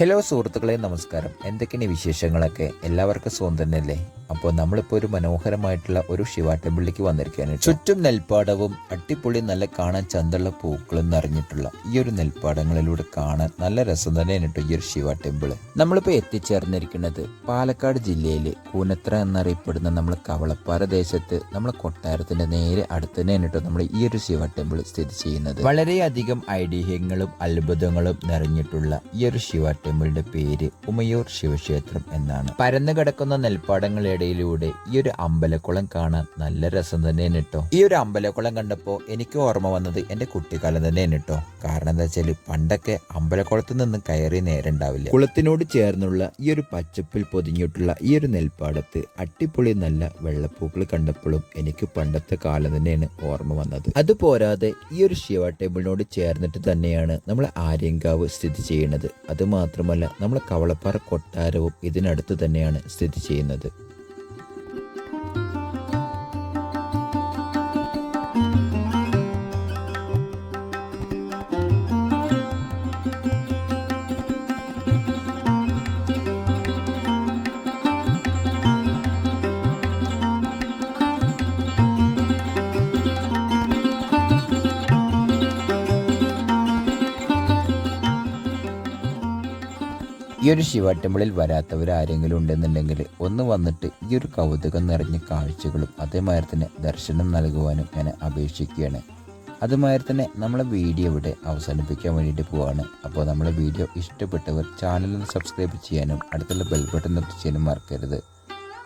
Hello സുഹൃത്തുക്കളെ നമസ്കാരം. എന്തൊക്കെയാണ് വിശേഷങ്ങളൊക്കെ? എല്ലാവർക്കും സുഖം തന്നെയല്ലേ? അപ്പോൾ നമ്മളിപ്പോൾ ഒരു മനോഹരമായിട്ടുള്ള ഒരു ശിവ ടെമ്പിളിലേക്ക് വന്നിരിക്കുകയാണ് ചുറ്റും നെൽപ്പാടവും അട്ടിപ്പൊളി നല്ല കാണാൻ ചന്തുള്ള പൂക്കളും നിറഞ്ഞിട്ടുള്ള ഈ ഒരു നെൽപ്പാടങ്ങളിലൂടെ കാണാൻ നല്ല രസം തന്നെയാണ് കേട്ടോ ഈ ഒരു ശിവ ടെമ്പിൾ. നമ്മളിപ്പോൾ എത്തിച്ചേർന്നിരിക്കുന്നത് പാലക്കാട് ജില്ലയിലെ കൂനത്ര എന്നറിയപ്പെടുന്ന നമ്മൾ കവളപ്പാറ ദേശത്ത് നമ്മളെ കൊട്ടാരത്തിന്റെ നേരെ അടുത്ത് തന്നെയാണ് കേട്ടോ നമ്മൾ ഈ ഒരു ശിവ ടെമ്പിൾ സ്ഥിതി ചെയ്യുന്നത്. വളരെയധികം ഐതിഹ്യങ്ങളും അത്ഭുതങ്ങളും നിറഞ്ഞിട്ടുള്ള ഈ ഒരു ശിവ ടെമ്പിളിന്റെ പേര് ഉമയൂർ ശിവക്ഷേത്രം എന്നാണ്. പരന്നു കിടക്കുന്ന നെൽപ്പാടങ്ങളിടയിലൂടെ ഈ ഒരു അമ്പലക്കുളം കാണാൻ നല്ല രസം തന്നെയാണ് കേട്ടോ. ഈ ഒരു അമ്പലക്കുളം കണ്ടപ്പോ എനിക്ക് ഓർമ്മ വന്നത് എന്റെ കുട്ടിക്കാലം തന്നെയാണ് കേട്ടോ. കാരണം എന്താ വെച്ചാൽ പണ്ടൊക്കെ അമ്പലക്കുളത്ത് നിന്ന് കയറി നേരണ്ടാവില്ല കുളത്തിനോട് ചേർന്നുള്ള ഈ ഒരു പച്ചപ്പിൽ പൊതിഞ്ഞിട്ടുള്ള ഈ ഒരു നെൽപ്പാടത്ത് അട്ടിപ്പൊളി നല്ല വെള്ളപ്പൂക്കൾ കണ്ടപ്പോഴും എനിക്ക് പണ്ടത്തെ കാലം തന്നെയാണ് ഓർമ്മ വന്നത്. അതുപോരാതെ ഈ ഒരു ശിവ ടെമ്പിളിനോട് ചേർന്നിട്ട് തന്നെയാണ് നമ്മൾ ആര്യങ്കാവ് സ്ഥിതി ചെയ്യുന്നത്. അത് മാത്രമല്ല നമ്മൾ കവളപ്പാറ കൊട്ടാരവും ഇതിനടുത്ത് തന്നെയാണ് സ്ഥിതി ചെയ്യുന്നത്. ഈ ഒരു ശിവ വരാത്തവർ ആരെങ്കിലും ഉണ്ടെന്നുണ്ടെങ്കിൽ ഒന്ന് വന്നിട്ട് ഈ ഒരു കൗതുകം നിറഞ്ഞ കാഴ്ചകളും അതേമാതിരി തന്നെ ദർശനം നൽകുവാനും ഞാൻ അപേക്ഷിക്കുകയാണ്. അതുമാതിരി തന്നെ നമ്മളെ വീഡിയോ ഇവിടെ അവസാനിപ്പിക്കാൻ വേണ്ടിയിട്ട് പോവാണ്. അപ്പോൾ നമ്മളെ വീഡിയോ ഇഷ്ടപ്പെട്ടവർ ചാനൽ സബ്സ്ക്രൈബ് ചെയ്യാനും അടുത്തുള്ള ബെൽ ബട്ടൺ ചെയ്യാനും മറക്കരുത്.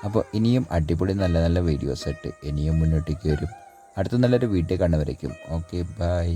അപ്പോൾ ഇനിയും അടിപൊളി നല്ല നല്ല വീഡിയോസ് ആയിട്ട് ഇനിയും മുന്നോട്ടേക്ക് വരും. അടുത്ത നല്ലൊരു വീഡിയോ കാണുവരയ്ക്കും ഓക്കെ ബൈ